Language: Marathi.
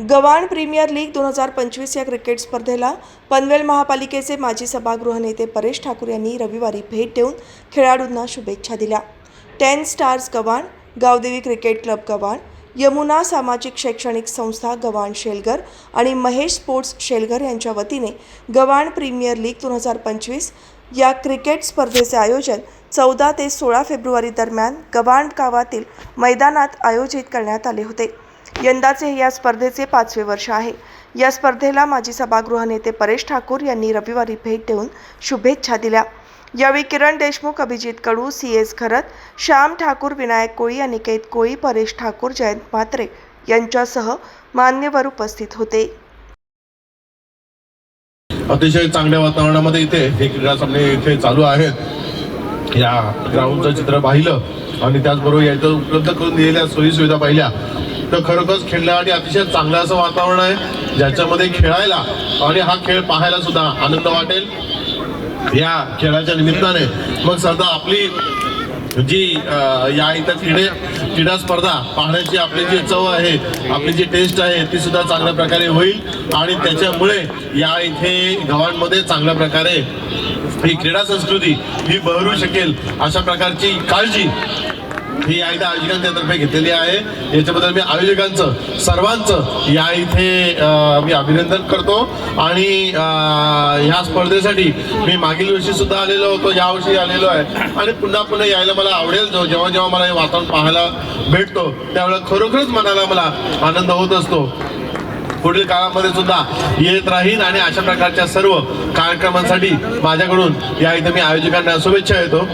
गव्हाण प्रीमियर लीग दोन हजार पंचवीस या क्रिकेट स्पर्धेला पनवेल महापालिकेचे माजी सभागृह नेते परेश ठाकूर यांनी रविवारी भेट देऊन खेळाडूंना शुभेच्छा दिल्या. Ten stars Gavhan Gavdevi cricket club Gavhan Yamuna सामाजिक शैक्षणिक संस्था गव्हाण शेलगर आणि महेश स्पोर्ट्स शेलगर यांच्या वतीने गव्हाण प्रीमियर लीग दोन हजार पंचवीस या क्रिकेट स्पर्धेचे आयोजन चौदा ते सोळा फेब्रुवारी दरम्यान गव्हाण गावातील मैदानात आयोजित करण्यात आले होते. यंदाचे हे या स्पर्धेचे पाचवे वर्ष आहे. या स्पर्धेला माजी सभागृह नेते परेश ठाकूर यांनी रविवारी भेट देऊन शुभेच्छा दिल्या. यावेळी किरण देशमुख अभिजित कडू सी एस खरत श्याम ठाकूर विनायक कोळी अनिकेत कोळी परेश ठाकूर जयंत म्हात्रे यांच्यासह मान्यवर उपस्थित होते. अतिशय चांगल्या वातावरणामध्ये इथे हे क्रीडा सामने इथे चालू आहेत. या ग्राउंडचं चित्र पाहिलं आणि त्याचबरोबर याचं उपलब्ध करून दिलेल्या सोयी सुविधा पाहिल्या. तर खरोखरच खेळण्यासाठी अतिशय चांगलं असं वातावरण आहे ज्याच्यामध्ये खेळायला आणि हा खेळ पाहायला सुद्धा आनंद वाटेल. या खेळाच्या निमित्ताने. मग सध्या आपली जी या इथं क्रीडे क्रीडा स्पर्धा पाहण्याची आपली जी चव आहे आपली जी टेस्ट आहे ती सुद्धा चांगल्या प्रकारे होईल. आणि त्याच्यामुळे या इथे गावांमध्ये चांगल्या प्रकारे ही क्रीडा संस्कृती ही बहरू शकेल अशा प्रकारची काळजी ही आयदा आयोजकांच्यातर्फे घेतलेली आहे. याच्याबद्दल मी आयोजकांचं सर्वांचं या इथे मी अभिनंदन करतो. आणि ह्या स्पर्धेसाठी मी मागील वर्षी सुद्धा आलेलो होतो यावर्षी आलेलो आहे. आणि पुन्हा पुन्हा यायला मला आवडेल जो- जेव्हा जेव्हा मला हे वातावरण पाहायला भेटतो त्यावेळेला खरोखरच मनाला मला आनंद होत असतो. पुढील काळामध्ये सुद्धा येत राहील आणि अशा प्रकारच्या सर्व कार्यक्रमांसाठी माझ्याकडून या इथे मी आयोजकांना शुभेच्छा येतो